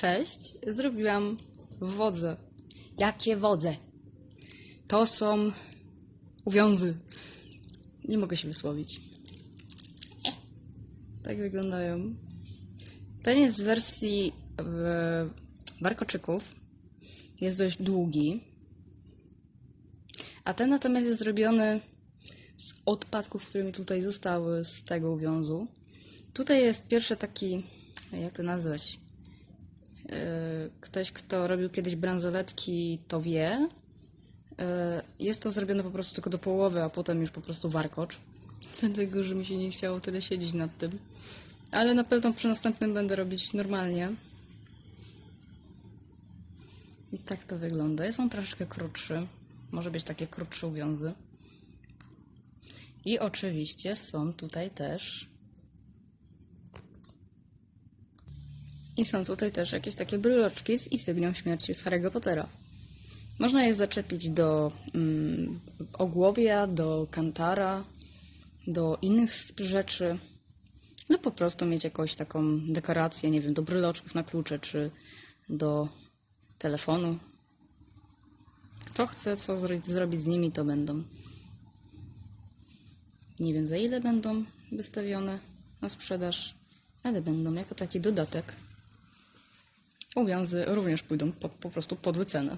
Cześć, zrobiłam wodze. Jakie wodze? To są uwiązy. Nie mogę się wysłowić. Tak wyglądają. Ten jest w wersji warkoczyków. Jest dość długi. A ten natomiast jest zrobiony z odpadków, które mi tutaj zostały z tego uwiązu. Tutaj jest pierwszy taki, jak to nazwać? E, Ktoś, kto robił kiedyś bransoletki, to wie. E, Jest to zrobione po prostu tylko do połowy, a potem już po prostu warkocz. Dlatego, że mi się nie chciało tyle siedzieć nad tym. Ale na pewno przy następnym będę robić normalnie. I tak to wygląda. Jest on troszeczkę krótszy. Może być takie krótsze uwiązy. I oczywiście są tutaj też. I są tutaj też jakieś takie bryloczki z insygnią śmierci z Harry'ego Pottera. Można je zaczepić do mm, ogłowia, do kantara, do innych rzeczy. No po prostu mieć jakąś taką dekorację, nie wiem, do bryloczków na klucze, czy do telefonu. Kto chce co zro- zrobić z nimi, to będą. Nie wiem za ile będą wystawione na sprzedaż, ale będą jako taki dodatek. Uwiązy również pójdą po, po prostu pod wycenę.